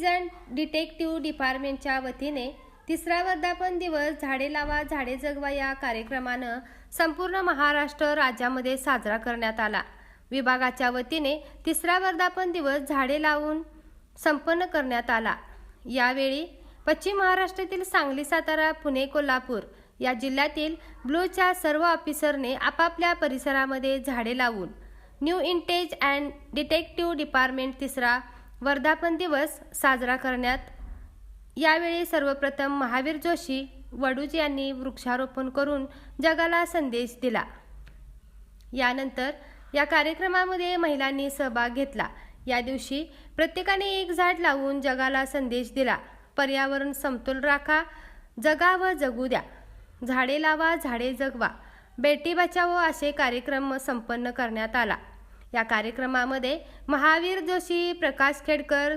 Detective डिपार्टमेंटच्या वतीने तिसरा वर्धापन दिवस झाडे लावा झाडे जगवा या कार्यक्रमानं संपूर्ण महाराष्ट्र राज्यामध्ये साजरा करण्यात आला. विभागाच्या वतीने तिसरा वर्धापन दिवस झाडे लावून संपन्न करण्यात आला. यावेळी पश्चिम महाराष्ट्रातील सांगली सातारा पुणे कोल्हापूर या जिल्ह्यातील ब्लूच्या सर्व ऑफिसरने आपापल्या परिसरामध्ये झाडे लावून न्यू इंटेज अँड डिटेक्टिव्ह डिपार्टमेंट तिसरा वर्धापन दिवस साजरा करण्यात यावेळी सर्वप्रथम महावीर जोशी वडूज यांनी वृक्षारोपण करून जगाला संदेश दिला. यानंतर या कार्यक्रमामध्ये महिलांनी सहभाग घेतला. या दिवशी प्रत्येकाने एक झाड लावून जगाला संदेश दिला. पर्यावरण समतोल राखा जगा व जगू द्या. झाडे लावा झाडे जगवा. बेटी बचावो असे कार्यक्रम संपन्न करण्यात आला. या कार्यक्रमामध्ये महावीर जोशी प्रकाश खेडकर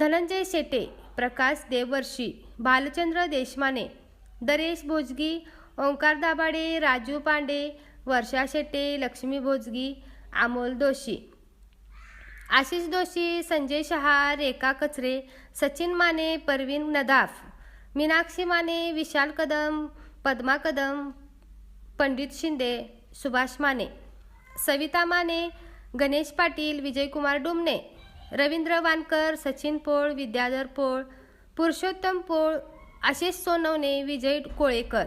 धनंजय शेटे प्रकाश देववर्षी भालचंद्र देशमाने दरेश भोजगी ओंकार दाभाडे राजू पांडे वर्षा शेटे लक्ष्मी भोजगी अमोल दोशी आशिष दोशी संजय शहा रेखा कचरे सचिन माने परवीन नदाफ मीनाक्षी माने विशाल कदम पद्मा कदम पंडित शिंदे सुभाष माने सविता माने गणेश पाटील विजयकुमार डुमणे रवींद्र वानकर सचिन पोळ विद्याधर पोळ पुरुषोत्तम पोळ आशिष सोनवणे विजय कोळेकर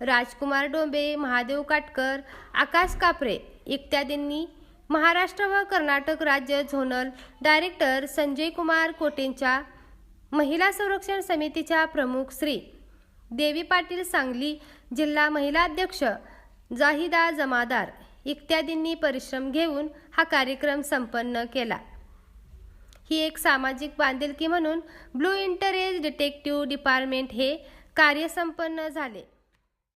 राजकुमार डोंबे महादेव काटकर आकाश कापरे इत्यादींनी महाराष्ट्र व कर्नाटक राज्य झोनल डायरेक्टर संजय कुमार कोटेंच्या महिला संरक्षण समितीच्या प्रमुख श्री देवी पाटील सांगली जिल्हा महिला अध्यक्ष जाहिदा जमादार इत्यादींनी परिश्रम घेऊन हा कार्यक्रम संपन्न केला. ही एक सामाजिक बांधिलकी म्हणून ब्लू इंटरेज डिटेक्टिव्ह डिपार्टमेंट हे कार्य संपन्न झाले.